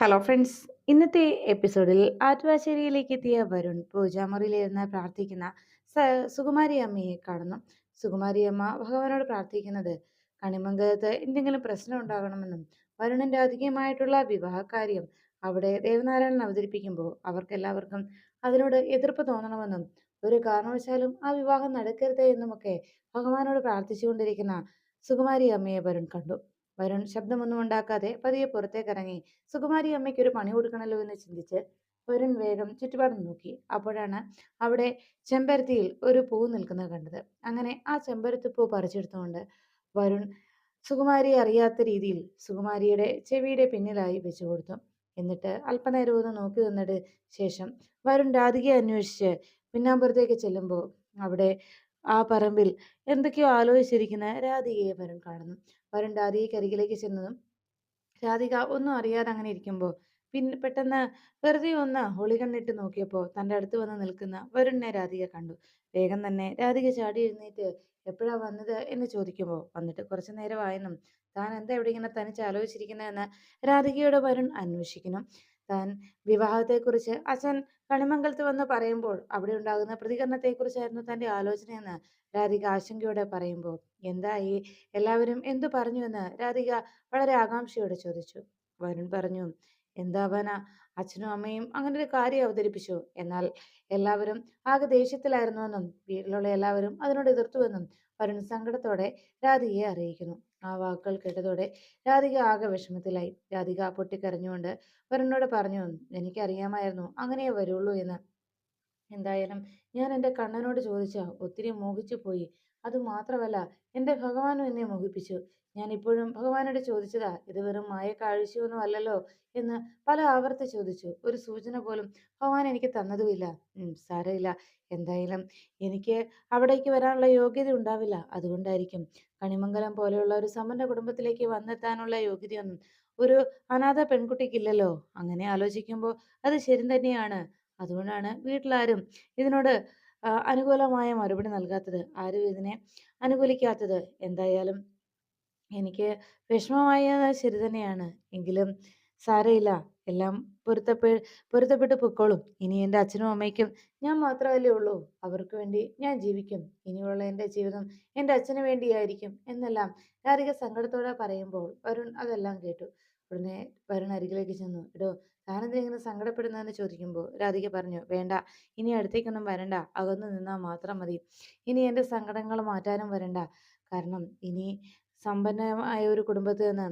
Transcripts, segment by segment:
Hello friends. ഇന്നത്തെ എപ്പിസോഡിൽ ആറ്റുവാശ്ശേരിയിലേക്ക് എത്തിയ വരുൺ പൂജാമുറിയിലിരുന്ന് പ്രാർത്ഥിക്കുന്ന സുകുമാരി അമ്മയെ കാണുന്നു. സുകുമാരി അമ്മ ഭഗവാനോട് പ്രാർത്ഥിക്കുന്നത് കണിമംഗലത്ത് എന്തെങ്കിലും പ്രശ്നം ഉണ്ടാകണമെന്നും വരുണിന്റെ അധികമായിട്ടുള്ള വിവാഹകാര്യം അവിടെ ദേവനാരായണൻ അവതരിപ്പിക്കുമ്പോൾ അവർക്കെല്ലാവർക്കും അതിനോട് എതിർപ്പ് തോന്നണമെന്നും ഒരു കാരണവശാലും ആ വിവാഹം നടക്കരുത് എന്നുമൊക്കെ ഭഗവാനോട് പ്രാർത്ഥിച്ചുകൊണ്ടിരിക്കുന്ന സുകുമാരി അമ്മയെ വരുൺ കണ്ടു. വരുൺ ശബ്ദമൊന്നും ഉണ്ടാക്കാതെ പതിയെ പുറത്തേക്കിറങ്ങി. സുകുമാരി അമ്മയ്ക്ക് ഒരു പണി കൊടുക്കണല്ലോ എന്ന് ചിന്തിച്ച് വരുൺ വേഗം ചുറ്റുപാടും നോക്കി. അപ്പോഴാണ് അവിടെ ചെമ്പരത്തിയിൽ ഒരു പൂ നിൽക്കുന്നത് കണ്ടത്. അങ്ങനെ ആ ചെമ്പരത്തി പൂ പറിച്ചെടുത്തുകൊണ്ട് വരുൺ സുകുമാരി അറിയാത്ത രീതിയിൽ സുകുമാരിയുടെ ചെവിയുടെ പിന്നിലായി വെച്ചു കൊടുത്തു. എന്നിട്ട് അല്പനേരം ഒന്ന് നോക്കി നിന്നിട്ട് ശേഷം വരുൺ രാധികയെ അന്വേഷിച്ച് പിന്നാമ്പുറത്തേക്ക് ചെല്ലുമ്പോൾ അവിടെ ആ പറമ്പിൽ എന്തൊക്കെയോ ആലോചിച്ചിരിക്കുന്ന രാധികയെ വരുൺ കാണുന്നു. വരുൺ രാധികയ്ക്ക് അരികിലേക്ക് ചെന്നതും. രാധിക ഒന്നും അറിയാതെ അങ്ങനെ ഇരിക്കുമ്പോൾ പിന്നെ പെട്ടെന്ന് വെറുതെ ഒന്ന് ഒളികണ്ണിട്ട് നോക്കിയപ്പോൾ തന്റെ അടുത്ത് വന്ന് നിൽക്കുന്ന വരുണിനെ രാധിക കണ്ടു. വേഗം തന്നെ രാധിക ചാടി എഴുന്നേറ്റ് എപ്പോഴാ വന്നത് എന്ന് ചോദിക്കുമ്പോൾ വന്നിട്ട് കുറച്ചു നേരമായെന്നും താൻ എന്താ ഇവിടെ ഇങ്ങനെ തനിച്ച് ആലോചിച്ചിരിക്കുന്നതെന്ന്? രാധികയോട് വരുൺ അന്വേഷിക്കുന്നു. താൻ വിവാഹത്തെക്കുറിച്ച് അച്ഛൻ കണിമംഗലത്ത് വന്ന് പറയുമ്പോൾ അവിടെ ഉണ്ടാകുന്ന പ്രതികരണത്തെക്കുറിച്ചായിരുന്നു തന്റെ ആലോചനയെന്ന് രാധിക ആശങ്കയോടെ പറയുമ്പോൾ എന്തായി എല്ലാവരും എന്തു പറഞ്ഞു? പറഞ്ഞുവെന്ന് രാധിക വളരെ ആകാംക്ഷയോടെ ചോദിച്ചു. വരുൺ പറഞ്ഞു എന്താ വന? അച്ഛനും അമ്മയും അങ്ങനെ ഒരു കാര്യം അവതരിപ്പിച്ചു. എന്നാൽ എല്ലാവരും ആകെ ദേഷ്യത്തിലായിരുന്നുവെന്നും വീട്ടിലുള്ള എല്ലാവരും അതിനോട് എതിർത്തുവെന്നും വരുൺ സങ്കടത്തോടെ രാധികയെ അറിയിക്കുന്നു. ആ വാക്കുകൾ കേട്ടതോടെ രാധിക ആകെ വിഷമത്തിലായി. രാധിക പൊട്ടിക്കരഞ്ഞുകൊണ്ട് വരുണിനോട് പറഞ്ഞു എനിക്കറിയാമായിരുന്നു അങ്ങനെ വരുള്ളൂ എന്ന്. എന്തായാലും ഞാൻ എന്റെ കണ്ണനോട് ചോദിച്ച ഒത്തിരി മോഹിച്ചു പോയി. അത് മാത്രമല്ല എന്റെ ഭഗവാനും എന്നെ മോഹിപ്പിച്ചു. ഞാൻ ഇപ്പോഴും ഭഗവാനോട് ചോദിച്ചതാ ഇത് വെറും മായ കാഴ്ചയൊന്നും അല്ലല്ലോ എന്ന് പല ആവർത്തി ചോദിച്ചു. ഒരു സൂചന പോലും ഭഗവാൻ എനിക്ക് തന്നതുമില്ല. സാരമില്ല. എന്തായാലും എനിക്ക് അവിടേക്ക് വരാനുള്ള യോഗ്യത ഉണ്ടാവില്ല. അതുകൊണ്ടായിരിക്കും കണിമംഗലം പോലെയുള്ള ഒരു സമ്പന്ന കുടുംബത്തിലേക്ക് വന്നെത്താനുള്ള യോഗ്യതയൊന്നും ഒരു അനാഥ പെൺകുട്ടിക്കില്ലല്ലോ? അങ്ങനെ ആലോചിക്കുമ്പോൾ അത് ശരി തന്നെയാണ്. അതുകൊണ്ടാണ് വീട്ടിലാരും ഇതിനോട് അനുകൂലമായ മറുപടി നൽകാത്തത്. ആരും ഇതിനെ അനുകൂലിക്കാത്തത്. എന്തായാലും എനിക്ക് വിഷമമായത് ശരി തന്നെയാണ്. എങ്കിലും സാരമില്ല എല്ലാം പൊരുത്തപ്പെ പൊരുത്തപ്പെട്ട് പൊക്കോളും. ഇനി എന്റെ അച്ഛനും അമ്മയ്ക്കും ഞാൻ മാത്രമല്ലേ ഉള്ളൂ. അവർക്ക് വേണ്ടി ഞാൻ ജീവിക്കും. ഇനിയുള്ള എന്റെ ജീവിതം എന്റെ അച്ഛന് വേണ്ടിയായിരിക്കും എന്നെല്ലാം രാധിക സങ്കടത്തോടെ പറയുമ്പോൾ വരുൺ അതെല്ലാം കേട്ടു. ഉടനെ വരുൺ അരികിലേക്ക് ചെന്നു. എടോ താനെന്തിനാ ഇങ്ങനെ സങ്കടപ്പെടുന്നതെന്ന് ചോദിക്കുമ്പോൾ രാധിക പറഞ്ഞു വേണ്ട. ഇനി അടുത്തേക്കൊന്നും വരണ്ട. അകന്നു നിന്നാൽ മാത്രം മതി. ഇനി എന്റെ സങ്കടങ്ങൾ മാറ്റാനും വരണ്ട. കാരണം ഇനി സമ്പന്നമായ ഒരു കുടുംബത്തിൽ നിന്ന്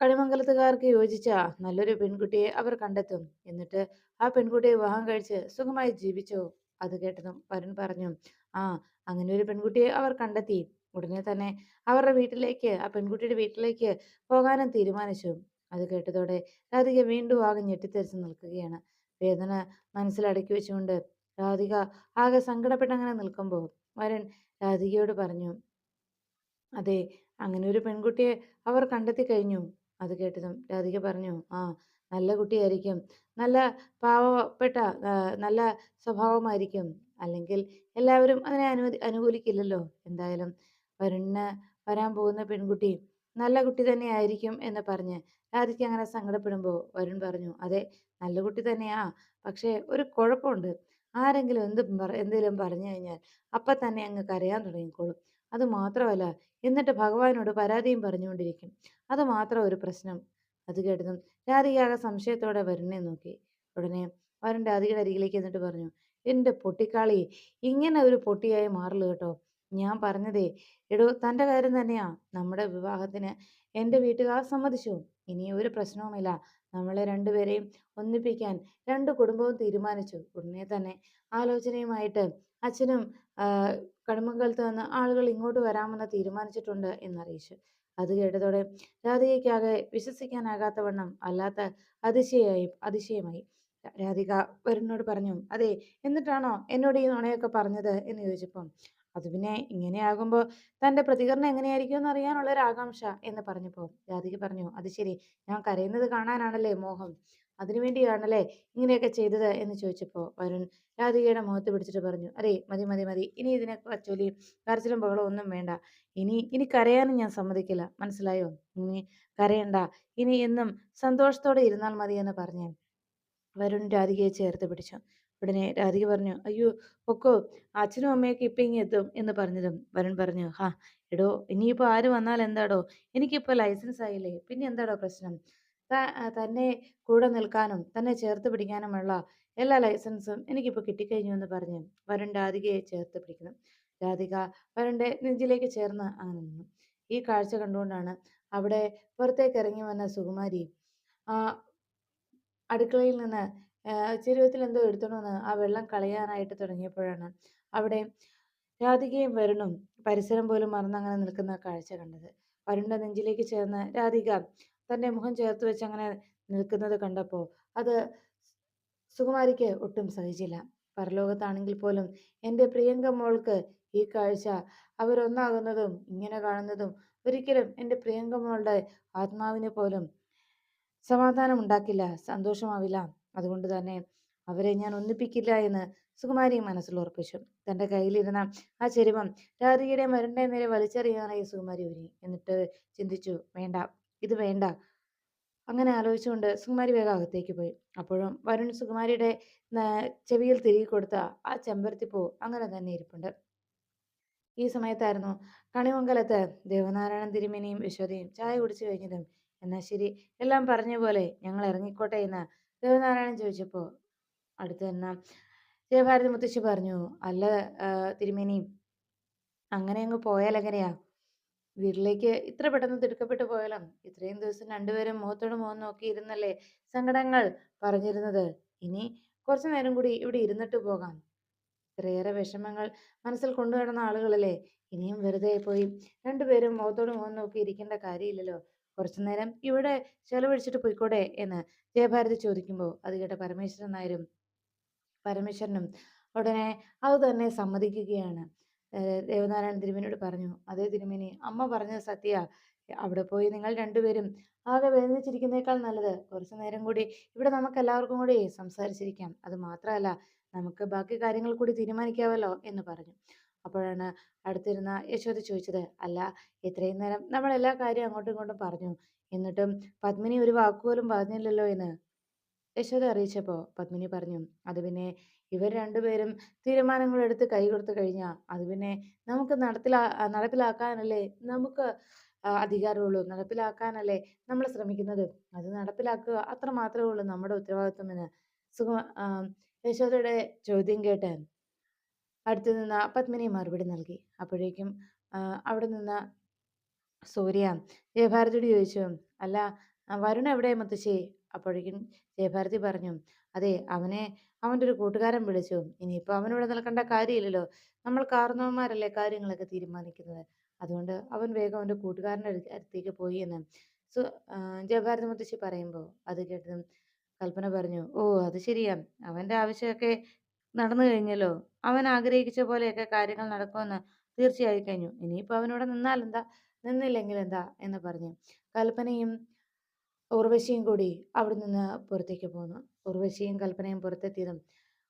കണിമംഗലത്തുകാർക്ക് യോജിച്ച നല്ലൊരു പെൺകുട്ടിയെ അവർ കണ്ടെത്തും. എന്നിട്ട് ആ പെൺകുട്ടിയെ വിവാഹം കഴിച്ച് സുഖമായി ജീവിച്ചോ. അത് കേട്ടതും വരുൺ പറഞ്ഞു ആ അങ്ങനെ ഒരു പെൺകുട്ടിയെ അവർ കണ്ടെത്തി. ഉടനെ തന്നെ അവരുടെ വീട്ടിലേക്ക് ആ പെൺകുട്ടിയുടെ വീട്ടിലേക്ക് പോകാനും തീരുമാനിച്ചു. അത് കേട്ടതോടെ രാധിക വീണ്ടും ആകെ ഞെട്ടിത്തെറിച്ച് നിൽക്കുകയാണ്. വേദന മനസ്സിലടക്കി വെച്ചുകൊണ്ട് രാധിക ആകെ സങ്കടപ്പെട്ടങ്ങനെ നിൽക്കുമ്പോൾ വരൻ രാധികയോട് പറഞ്ഞു അതെ അങ്ങനെ ഒരു പെൺകുട്ടിയെ അവർ കണ്ടെത്തി കഴിഞ്ഞു. അത് കേട്ടതും രാധിക പറഞ്ഞു ആ നല്ല കുട്ടിയായിരിക്കും. നല്ല പാവപ്പെട്ട നല്ല സ്വഭാവമായിരിക്കും. അല്ലെങ്കിൽ എല്ലാവരും അതിനെ അനുവദി അനുകൂലിക്കില്ലല്ലോ. എന്തായാലും വരുന്ന വരാൻ പോകുന്ന പെൺകുട്ടി നല്ല കുട്ടി തന്നെ ആയിരിക്കും എന്ന് പറഞ്ഞ് രാധിക അങ്ങനെ സങ്കടപ്പെടുമ്പോൾ വരുൺ പറഞ്ഞു അതെ നല്ല കുട്ടി തന്നെയാ. പക്ഷേ ഒരു കുഴപ്പമുണ്ട്. ആരെങ്കിലും എന്ത് എന്തെങ്കിലും പറഞ്ഞു കഴിഞ്ഞാൽ അപ്പം തന്നെ അങ്ങ് കരയാൻ തുടങ്ങിക്കോളും. അത് മാത്രമല്ല എന്നിട്ട് ഭഗവാനോട് പരാതിയും പറഞ്ഞുകൊണ്ടിരിക്കും. അത് മാത്രം ഒരു പ്രശ്നം. അത് കേട്ടതും രാധികയാകെ സംശയത്തോടെ വരുന്നേ നോക്കി. ഉടനെ വരുൺ രാധികയുടെ അരികിലേക്ക് എന്നിട്ട് പറഞ്ഞു എന്റെ പൊട്ടിക്കാളി ഇങ്ങനെ ഒരു പൊട്ടിയായി മാറില്ല കേട്ടോ. ഞാൻ പറഞ്ഞതേ എടോ തന്റെ കാര്യം തന്നെയാ. നമ്മുടെ വിവാഹത്തിന് എന്റെ വീട്ടുകാർ സമ്മതിച്ചു. ഇനി ഒരു പ്രശ്നവുമില്ല. നമ്മളെ രണ്ടുപേരെയും ഒന്നിപ്പിക്കാൻ രണ്ട് കുടുംബവും തീരുമാനിച്ചു. ഉടനെ തന്നെ ആലോചനയുമായിട്ട് അച്ഛനും കടുമംഗലത്ത് നിന്ന് ആളുകൾ ഇങ്ങോട്ട് വരാമെന്ന് തീരുമാനിച്ചിട്ടുണ്ട് എന്നറിയിച്ചു. അത് കേട്ടതോടെ രാധികയ്ക്കാകെ വിശ്വസിക്കാനാകാത്തവണ്ണം അല്ലാത്ത അതിശയായി അതിശയമായി. രാധിക വരുണിനോട് പറഞ്ഞു അതെ എന്നിട്ടാണോ എന്നോട് ഈ നുണയൊക്കെ പറഞ്ഞത്? എന്ന് ചോദിച്ചപ്പം അത് പിന്നെ ഇങ്ങനെയാകുമ്പോൾ തന്റെ പ്രതികരണം എങ്ങനെയായിരിക്കും എന്ന് അറിയാനുള്ള ഒരു ആകാംക്ഷ എന്ന് പറഞ്ഞപ്പോൾ രാധിക പറഞ്ഞു അത് ശരി ഞാൻ കരയുന്നത് കാണാനാണല്ലേ മോഹം. അതിനുവേണ്ടിയാണല്ലേ ഇങ്ങനെയൊക്കെ ചെയ്തത് എന്ന് ചോദിച്ചപ്പോൾ വരുൺ രാധികയുടെ മുഖത്ത് പിടിച്ചിട്ട് പറഞ്ഞു അതെ മതി മതി മതി. ഇനി ഇതിനെ ചൊല്ലി കരച്ചിലും ബഹളവും ഒന്നും വേണ്ട. ഇനി ഇനി കരയാനും ഞാൻ സമ്മതിക്കില്ല. മനസ്സിലായോ? ഇനി കരയണ്ട. ഇനി എന്നും സന്തോഷത്തോടെ ഇരുന്നാൽ മതി എന്ന് പറഞ്ഞു വരുൺ രാധികയെ ചേർത്ത് പിടിച്ചു. ഉടനെ രാധിക പറഞ്ഞു അയ്യോ പൊക്കോ അച്ഛനും അമ്മയൊക്കെ ഇപ്പം ഇങ്ങ് എത്തും എന്ന് പറഞ്ഞതും വരുൺ പറഞ്ഞു ഹാ എടോ ഇനിയിപ്പോൾ ആര് വന്നാൽ എന്താടോ? എനിക്കിപ്പോൾ ലൈസൻസ് ആയില്ലേ പിന്നെ എന്താടോ പ്രശ്നം? തന്നെ കൂടെ നിൽക്കാനും തന്നെ ചേർത്ത് പിടിക്കാനുമുള്ള എല്ലാ ലൈസൻസും എനിക്കിപ്പോൾ കിട്ടിക്കഴിഞ്ഞു എന്ന് പറഞ്ഞ് വരുൺ രാധികയെ ചേർത്ത് പിടിക്കുന്നു. രാധിക വരുണിന്റെ നെഞ്ചിലേക്ക് ചേർന്ന് അങ്ങനെ നിന്നു. ഈ കാഴ്ച കണ്ടുകൊണ്ടാണ് അവിടെ പുറത്തേക്ക് ഇറങ്ങി വന്ന സുകുമാരി ആ അടുക്കളയിൽ നിന്ന് ചെരുവത്തിൽ എന്തോ എടുത്തണമെന്ന് ആ വെള്ളം കളയാനായിട്ട് തുടങ്ങിയപ്പോഴാണ് അവിടെ രാധികയും വരുണും പരിസരം പോലും മറന്നങ്ങനെ നിൽക്കുന്ന കാഴ്ച കണ്ടത്. വരുണിന്റെ നെഞ്ചിലേക്ക് ചേർന്ന് രാധിക തന്റെ മുഖം ചേർത്ത് വെച്ച് അങ്ങനെ നിൽക്കുന്നത് കണ്ടപ്പോൾ അത് സുകുമാരിക്ക് ഒട്ടും സഹിച്ചില്ല. പരലോകത്താണെങ്കിൽ പോലും എന്റെ പ്രിയങ്ക മോൾക്ക് ഈ കാഴ്ച അവരൊന്നാകുന്നതും ഇങ്ങനെ കാണുന്നതും ഒരിക്കലും എന്റെ പ്രിയങ്ക മോളുടെ ആത്മാവിന് പോലും സമാധാനം ഉണ്ടാക്കില്ല സന്തോഷമാവില്ല. അതുകൊണ്ട് തന്നെ അവരെ ഞാൻ ഒന്നിപ്പിക്കില്ല എന്ന് സുകുമാരി മനസ്സിൽ ഉറപ്പിച്ചു. തന്റെ കയ്യിലിരുന്ന ആ ചെരുവം രാധികയുടെ മരണ്ടേ നേരെ വലിച്ചെറിയാനായി സുകുമാരി ഒരുങ്ങി. എന്നിട്ട് ചിന്തിച്ചു വേണ്ട ഇത് വേണ്ട. അങ്ങനെ ആലോചിച്ചുകൊണ്ട് സുകുമാരി വേഗം അകത്തേക്ക് പോയി. അപ്പോഴും വരുൺ സുകുമാരിയുടെ ചെവിയിൽ തിരികെ കൊടുത്ത ആ ചെമ്പരത്തിപ്പൂ അങ്ങനെ തന്നെ ഇരിപ്പുണ്ട്. ഈ സമയത്തായിരുന്നു കണിമംഗലത്ത് ദേവനാരായണൻ തിരുമേനിയും യശോദയും ചായ കുടിച്ചു കഴിഞ്ഞതും. എന്നാൽ ശരി എല്ലാം പറഞ്ഞ പോലെ ഞങ്ങൾ ഇറങ്ങിക്കോട്ടെ എന്ന് ദേവനാരായണൻ ചോദിച്ചപ്പോൾ അടുത്ത് തന്നെ ജയഭാരതി മുത്തശ്ശി പറഞ്ഞു അല്ല തിരുമേനി അങ്ങനെ അങ്ങ് പോയാൽ എങ്ങനെയാ? വീട്ടിലേക്ക് ഇത്ര പെട്ടെന്ന് തിടുക്കപ്പെട്ടു പോയാലും ഇത്രയും ദിവസം രണ്ടുപേരും മുഖത്തോട് മുഖം നോക്കി ഇരുന്നല്ലേ സങ്കടങ്ങൾ പറഞ്ഞിരുന്നത്? ഇനി കുറച്ചു നേരം കൂടി ഇവിടെ ഇരുന്നിട്ട് പോകാം. ഇത്രയേറെ വിഷമങ്ങൾ മനസ്സിൽ കൊണ്ടുവരുന്ന ആളുകളല്ലേ? ഇനിയും വെറുതെ പോയി രണ്ടുപേരും മുഖത്തോട് മുഖം നോക്കി ഇരിക്കേണ്ട കാര്യമില്ലല്ലോ. കുറച്ചു നേരം ഇവിടെ ചെലവഴിച്ചിട്ട് പോയിക്കോടെ എന്ന് ജയഭാരതി ചോദിക്കുമ്പോൾ അത് കേട്ട പരമേശ്വരൻ നായരും പരമേശ്വരനും ഉടനെ അത് തന്നെ സമ്മതിക്കുകയാണ്. ദേവനാരായണൻ തിരുമേനിയോട് പറഞ്ഞു അതേ തിരുമേനി അമ്മ പറഞ്ഞത് സത്യ. അവിടെ പോയി നിങ്ങൾ രണ്ടുപേരും ആകെ വേദനിച്ചിരിക്കുന്നേക്കാൾ നല്ലത് കുറച്ചു നേരം കൂടി ഇവിടെ നമുക്ക് എല്ലാവർക്കും കൂടി സംസാരിച്ചിരിക്കാം. അത് മാത്രമല്ല നമുക്ക് ബാക്കി കാര്യങ്ങൾ കൂടി തീരുമാനിക്കാമല്ലോ എന്ന് പറഞ്ഞു. അപ്പോഴാണ് അടുത്തിരുന്ന യശോദ ചോദിച്ചത് അല്ല ഇത്രയും നേരം നമ്മൾ എല്ലാ കാര്യവും അങ്ങോട്ടും ഇങ്ങോട്ടും പറഞ്ഞു. എന്നിട്ടും പത്മിനി ഒരു വാക്കുപോലും പറഞ്ഞില്ലല്ലോ എന്ന്. യശോദ അറിയിച്ചപ്പോൾ പത്മിനി പറഞ്ഞു അത് പിന്നെ ഇവർ രണ്ടുപേരും തീരുമാനങ്ങൾ എടുത്ത് കൈ കഴിഞ്ഞാ കഴിഞ്ഞാൽ അത് പിന്നെ നമുക്ക് നടപ്പിലാ നടപ്പിലാക്കാനല്ലേ നമുക്ക് അധികാരമുള്ളൂ നടപ്പിലാക്കാനല്ലേ നമ്മൾ ശ്രമിക്കുന്നത്. അത് നടപ്പിലാക്കുക അത്ര മാത്രമേ ഉള്ളൂ നമ്മുടെ ഉത്തരവാദിത്വം എന്ന്. യശോദയുടെ ചോദ്യം കേട്ട് അടുത്തു നിന്ന് പത്മിനി മറുപടി നൽകി. അപ്പോഴേക്കും അവിടെ നിന്ന് സൂര്യ ജയഭാരതിയോട് ചോദിച്ചു അല്ല വരുൺ എവിടെ മുത്തശ്ശി? അപ്പോഴേക്കും ജയഭാരതി പറഞ്ഞു അതെ അവനെ അവന്റെ ഒരു കൂട്ടുകാരൻ വിളിച്ചു. ഇനിയിപ്പോൾ അവനിവിടെ നിൽക്കേണ്ട കാര്യമില്ലല്ലോ. നമ്മൾ കാരണവന്മാരല്ലേ കാര്യങ്ങളൊക്കെ തീരുമാനിക്കുന്നത്? അതുകൊണ്ട് അവൻ വേഗം അവന്റെ കൂട്ടുകാരന്റെ അടുത്തേക്ക് പോയി എന്ന്. സു ജയഭാരതി മുത്തശ്ശി പറയുമ്പോൾ അത് കേട്ടതും കൽപ്പന പറഞ്ഞു ഓ അത് ശരിയാ. അവന്റെ ആവശ്യമൊക്കെ നടന്നു കഴിഞ്ഞല്ലോ. അവൻ ആഗ്രഹിച്ച പോലെയൊക്കെ കാര്യങ്ങൾ നടക്കുമെന്ന് തീർച്ചയായി കഴിഞ്ഞു. ഇനിയിപ്പോൾ അവനിവിടെ നിന്നാൽ എന്താ? നിന്നില്ലെങ്കിൽ എന്താ? എന്ന് പറഞ്ഞു. കൽപ്പനയും ഉർവശിയും കൂടി അവിടെ നിന്ന് പുറത്തേക്ക് പോന്നു. ഉർവശിയും കൽപ്പനയും പുറത്തെത്തിയതും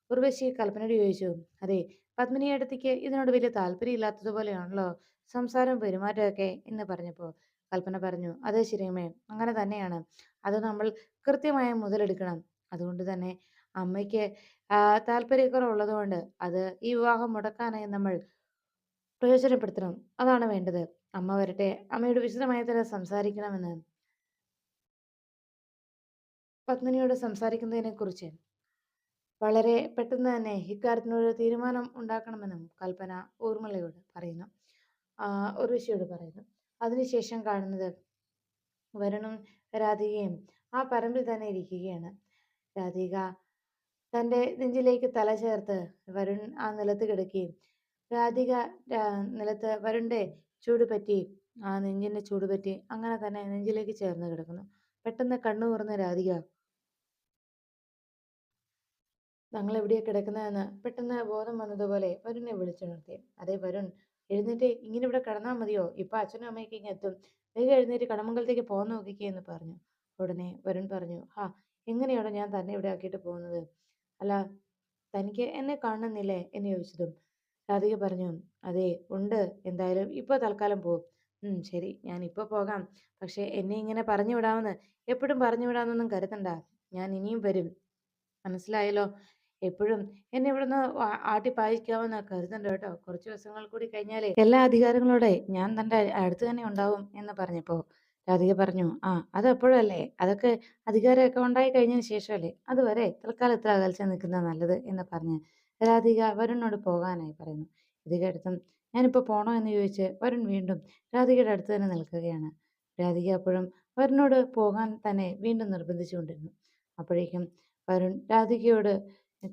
ഉർവശി കൽപ്പനയോട് ചോദിച്ചു അതെ പത്മിനി അടുത്തേക്ക് ഇതിനോട് വലിയ താല്പര്യമില്ലാത്തതുപോലെയാണല്ലോ സംസാരം പെരുമാറ്റമൊക്കെ എന്ന് പറഞ്ഞപ്പോൾ കൽപ്പന പറഞ്ഞു അതെ ശരിയമ്മേ അങ്ങനെ തന്നെയാണ്. അത് നമ്മൾ കൃത്യമായി മുതലെടുക്കണം. അതുകൊണ്ട് തന്നെ അമ്മയ്ക്ക് താല്പര്യക്കുറവുള്ളതുകൊണ്ട് അത് ഈ വിവാഹം മുടക്കാനായി നമ്മൾ പ്രയോജനപ്പെടുത്തണം. അതാണ് വേണ്ടത്. അമ്മ വരട്ടെ. അമ്മയോട് വിശദമായി തന്നെ സംസാരിക്കണമെന്ന് പത്മിനിയോട് സംസാരിക്കുന്നതിനെ കുറിച്ച് വളരെ പെട്ടെന്ന് തന്നെ ഇക്കാര്യത്തിനൊരു തീരുമാനം ഉണ്ടാക്കണമെന്നും കൽപ്പന ഊർമിളയോട് പറയുന്നു. ഉർവശിയോട് പറയുന്നു. അതിനുശേഷം കാണുന്നത് വരുണും രാധികയും ആ പറമ്പിൽ തന്നെ ഇരിക്കുകയാണ്. രാധിക തന്റെ നെഞ്ചിലേക്ക് തല ചേർത്ത് വരുൺ ആ നിലത്ത് കിടക്കുകയും രാധിക നിലത്ത് വരുണിന്റെ ചൂട് പറ്റി ആ നെഞ്ചിന്റെ ചൂട് പറ്റി അങ്ങനെ തന്നെ നെഞ്ചിലേക്ക് ചേർന്ന് കിടക്കുന്നു. പെട്ടെന്ന് കണ്ണു തുറന്ന രാധിക ഞങ്ങൾ എവിടെയാ കിടക്കുന്നതെന്ന് പെട്ടെന്ന് ബോധം വന്നതുപോലെ വരുണിനെ വിളിച്ചുണർത്തി. അതേ വരുൺ. എഴുന്നേറ്റ് ഇങ്ങനെ ഇവിടെ കിടന്നാൽ മതിയോ? ഇപ്പൊ അച്ഛനും അമ്മയൊക്കെ ഇങ്ങനെ എത്തും. വേഗം എഴുന്നേറ്റ് കടമംഗലത്തേക്ക് പോകാൻ നോക്കിക്കേ എന്ന് പറഞ്ഞു. ഉടനെ വരുൺ പറഞ്ഞു ഹാ എങ്ങനെയാണോ ഞാൻ തന്നെ ഇവിടെ ആക്കിയിട്ട് പോകുന്നത്? അല്ല തനിക്ക് എന്നെ കാണുന്നില്ലേ എന്ന് ചോദിച്ചതും രാധിക പറഞ്ഞു അതെ ഉണ്ട്. എന്തായാലും ഇപ്പോൾ തൽക്കാലം പോകും ശരി ഞാൻ ഇപ്പോൾ പോകാം. പക്ഷേ എന്നെ ഇങ്ങനെ പറഞ്ഞു വിടാമെന്ന് എപ്പോഴും പറഞ്ഞു വിടാമെന്നൊന്നും കരുതണ്ട. ഞാൻ ഇനിയും വരും. മനസ്സിലായല്ലോ? എപ്പോഴും എന്നെ ഇവിടുന്ന് ആട്ടിപ്പായിക്കാമെന്ന് ആട്ടി പായിക്കാമെന്ന് കരുതണ്ട കേട്ടോ. കുറച്ച് ദിവസങ്ങൾ കൂടി കഴിഞ്ഞാലേ എല്ലാ അധികാരങ്ങളോടെ ഞാൻ തന്റെ അടുത്ത് തന്നെ ഉണ്ടാവും എന്ന് പറഞ്ഞപ്പോൾ രാധിക പറഞ്ഞു ആ അത് എപ്പോഴല്ലേ അതൊക്കെ അധികാരമൊക്കെ ഉണ്ടായി കഴിഞ്ഞതിന് ശേഷമല്ലേ? അതുവരെ തൽക്കാലം ഇത്ര അകൽച്ച നിൽക്കുന്നത് നല്ലത് എന്ന് പറഞ്ഞ് രാധിക വരുണിനോട് പോകാനായി പറയുന്നു. ഇത് കേട്ടതും ഞാനിപ്പോൾ പോണോ എന്ന് ചോദിച്ച് വരുൺ വീണ്ടും രാധികയുടെ അടുത്ത് തന്നെ നിൽക്കുകയാണ്. രാധിക അപ്പോഴും വരുണിനോട് പോകാൻ തന്നെ വീണ്ടും നിർബന്ധിച്ചുകൊണ്ടിരുന്നു. അപ്പോഴേക്കും വരുൺ രാധികയോട്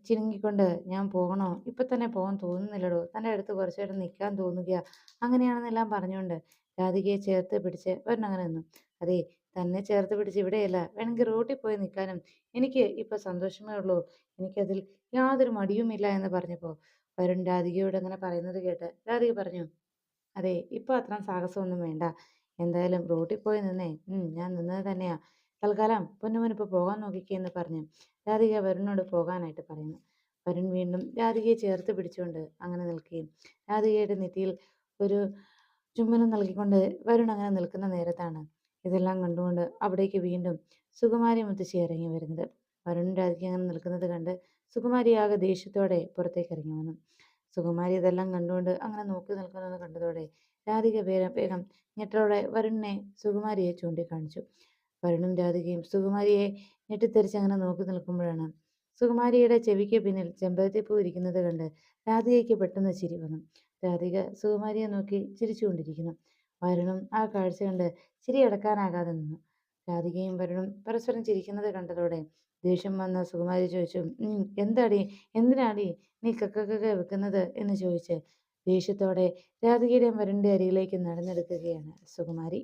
ചിണുങ്ങിക്കൊണ്ട് ഞാൻ പോകണോ? ഇപ്പം തന്നെ പോകാൻ തോന്നുന്നില്ലടോ. തന്റെ അടുത്ത് കുറച്ചു നേരം നിൽക്കാൻ തോന്നുക അങ്ങനെയാണെന്നെല്ലാം പറഞ്ഞുകൊണ്ട് രാധികയെ ചേർത്ത് പിടിച്ച് വരുൺ അങ്ങനെ നിന്നു. അതെ തന്നെ ചേർത്ത് പിടിച്ച് ഇവിടെയല്ല. വേണമെങ്കിൽ റോട്ടിൽ പോയി നിൽക്കാനും. എനിക്ക് ഇപ്പം സന്തോഷമേ ഉള്ളൂ. എനിക്കതിൽ യാതൊരു മടിയുമില്ല എന്ന് പറഞ്ഞപ്പോൾ വരുൺ രാധികയോട് അങ്ങനെ പറയുന്നത് കേട്ട് രാധിക പറഞ്ഞു അതെ ഇപ്പോൾ അത്രയും സാഹസമൊന്നും വേണ്ട. എന്തായാലും റോട്ടിൽ പോയി നിന്നേ. ഞാൻ നിന്നത് തന്നെയാ. തൽക്കാലം പൊന്നുമോനിപ്പോൾ പോകാൻ നോക്കിക്കേ എന്ന് പറഞ്ഞ് രാധിക വരുണിനോട് പോകാനായിട്ട് പറയുന്നു. വരുൺ വീണ്ടും രാധികയെ ചേർത്ത് പിടിച്ചുകൊണ്ട് അങ്ങനെ നിൽക്കുകയും രാധികയുടെ നെറ്റിയിൽ ഒരു ചുംബനം നൽകിക്കൊണ്ട് വരുൺ അങ്ങനെ നിൽക്കുന്ന നേരത്താണ് ഇതെല്ലാം കണ്ടുകൊണ്ട് അവിടേക്ക് വീണ്ടും സുകുമാരി മുത്തശ്ശി ഇറങ്ങി വരുന്നത്. വരുൺ രാധിക അങ്ങനെ നിൽക്കുന്നത് കണ്ട് സുകുമാരി ആകെ ദേഷ്യത്തോടെ പുറത്തേക്ക് ഇറങ്ങി വന്നു. സുകുമാരി ഇതെല്ലാം കണ്ടുകൊണ്ട് അങ്ങനെ നോക്കി നിൽക്കുന്നത് കണ്ടതോടെ രാധിക വേഗം വേഗം ഞെട്ടലോടെ വരുണിനെ സുകുമാരിയെ ചൂണ്ടിക്കാണിച്ചു. വരുണും രാധികയും സുകുമാരിയെ ഞെട്ടിത്തെറിച്ച് അങ്ങനെ നോക്കി നിൽക്കുമ്പോഴാണ്. സുകുമാരിയുടെ ചെവിക്ക് പിന്നിൽ ചെമ്പരത്തിപ്പൂ ഇരിക്കുന്നത് കണ്ട് രാധികയ്ക്ക് പെട്ടെന്ന് ചിരി വന്നു. രാധിക സുകുമാരിയെ നോക്കി ചിരിച്ചുകൊണ്ടിരിക്കുന്നു. വരുണും ആ കാഴ്ച കണ്ട് ചിരി അടക്കാനാകാതെ നിന്നു. രാധികയും വരുണും പരസ്പരം ചിരിക്കുന്നത് കണ്ടതോടെ ദേഷ്യം വന്ന സുകുമാരി ചോദിച്ചു "ഉം, എന്താടി? എന്തിനാടി നീ കക്കക്കൊക്കെ വെക്കുന്നത്? എന്ന് ചോദിച്ച് ദേഷ്യത്തോടെ രാധികയുടെയും വരുണിന്റെ അരികിലേക്ക് നടന്നെടുക്കുകയാണ് സുകുമാരി.